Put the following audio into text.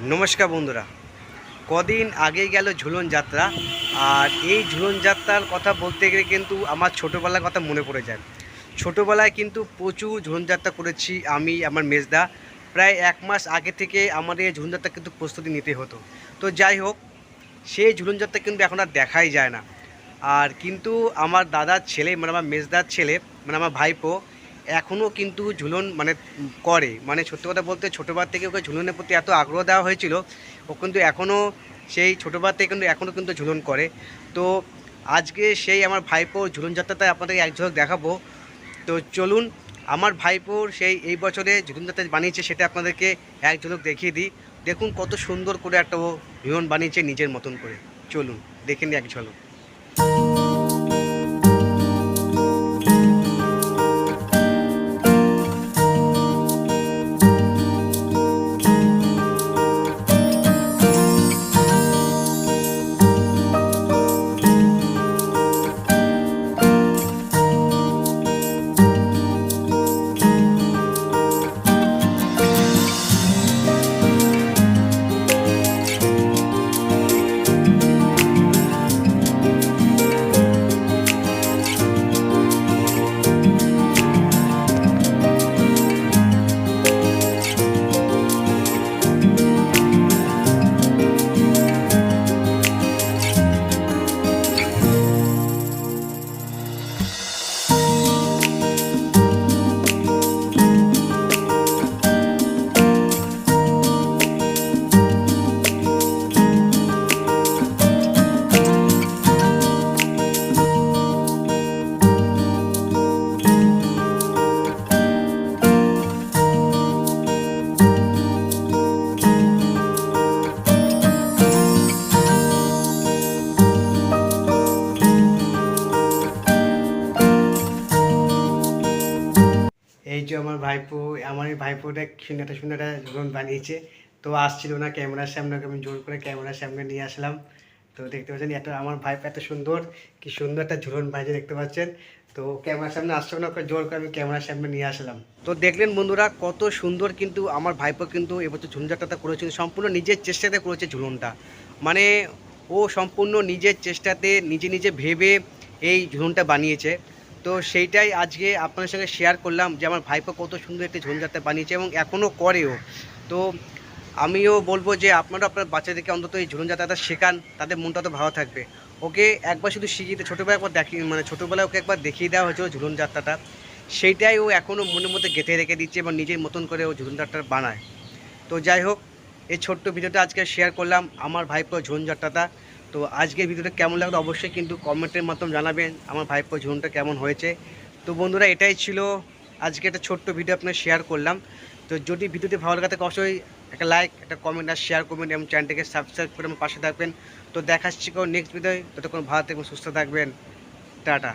নমস্কার বন্ধুরা। কদিন আগে গেল ঝুলন যাত্রা, আর এই ঝুলন যাত্রার কথা বলতে গেলে কিন্তু আমার ছোটোবেলার কথা মনে পড়ে যায়। ছোটোবেলায় কিন্তু প্রচুর ঝুলন যাত্রা করেছি আমি, আমার মেজদা। প্রায় এক মাস আগে থেকে আমাদের এই ঝুলন যাত্রা কিন্তু প্রস্তুতি নিতে হতো। তো যাই হোক, সেই ঝুলন যাত্রা কিন্তু এখন আর দেখাই যায় না। আর কিন্তু আমার দাদার ছেলে মানে আমার মেজদার ছেলে মানে আমার ভাইপো এখনও কিন্তু ঝুলন মানে করে। মানে সত্যি কথা বলতে ছোটোবার থেকে ওকে ঝুলনের প্রতি এত আগ্রহ দেওয়া হয়েছিল, ও কিন্তু এখনও সেই ছোটোবার থেকে কিন্তু এখনও কিন্তু ঝুলন করে। তো আজকে সেই আমার ভাইপোর ঝুলন যাত্রাতে আপনাদেরকে এক ঝলক দেখাবো। তো চলুন, আমার ভাইপোর সেই এই বছরে ঝুলন যাত্রা বানিয়েছে সেটা আপনাদেরকে এক ঝলক দেখিয়ে দিই। দেখুন কত সুন্দর করে একটা ও ঝুলন বানিয়েছে নিজের মতন করে। চলুন, দেখে নিই এক ঝলক। এই যে আমার ভাইপো, আমার এই ভাইপোটা সুন্দর একটা ঝুলন বানিয়েছে। তো আসছিল না ক্যামেরার সামনে আমি জোর করে ক্যামেরার সামনে নিয়ে আসলাম। তো দেখতে পাচ্ছেন এত, আমার ভাইপো এত সুন্দর, কি সুন্দর একটা ঝুলন বানিয়েছে, দেখতে পাচ্ছেন? তো ক্যামেরার সামনে আসছিল না জোর করে আমি ক্যামেরার সামনে নিয়ে আসলাম। তো দেখলেন বন্ধুরা, কত সুন্দর কিন্তু আমার ভাইপো কিন্তু এবছর ঝুলন যাত্রাটা করেছিল সম্পূর্ণ নিজের চেষ্টাতে করেছে ঝুলনটা মানে ও সম্পূর্ণ নিজের চেষ্টাতে, নিজে নিজে ভেবে এই ঝুলনটা বানিয়েছে। তো সেইটাই আজকে আপনাদের সঙ্গে শেয়ার করলাম যে আমার ভাইপো কত সুন্দর একটি ঝুলনযাত্রা বানিয়েছে এবং এখনও করেও। তো আমিও বলব যে আপনারা আপনার বাচ্চাদেরকে অন্তত এই ঝুলনযাত্রাটা শেখান, তাদের মনটা তো ভালো থাকবে। ওকে একবার শুধু শিখিয়ে ছোটোবেলায় একবার দেখি মানে ছোটোবেলায় ওকে একবার দেখিয়ে দেওয়া হয়েছিল ঝুলন যাত্রাটা সেইটাই ও এখনও মনের মধ্যে গেঁথে রেখে দিচ্ছে এবং নিজের মতন করে ও ঝুলন যাত্রা বানায়। তো যাই হোক, এই ছোট্ট ভিডিওটা আজকে শেয়ার করলাম। আমার ভাইপো ঝুলন যাত্রাটা তো আজকের ভিডিওটা কেমন লাগল অবশ্যই কিন্তু কমেন্টের মাধ্যমে জানাবেন। আমার ভাইপো ঝুনটা কেমন হয়েছে? তো বন্ধুরা, এটাই ছিল আজকে একটা ছোট্ট ভিডিও আপনার শেয়ার করলাম। তো যদি ভিডিওটি ভালো লাগে থাকে অবশ্যই একটা লাইক একটা কমেন্ট আর শেয়ার করবেন এবং চ্যানেলটিকে সাবস্ক্রাইব করে আমার পাশে থাকবেন। তো দেখাচ্ছি কেউ নেক্সট ভিডিও ততক্ষণ ভালো থাকবেন, সুস্থ থাকবেন। টাটা।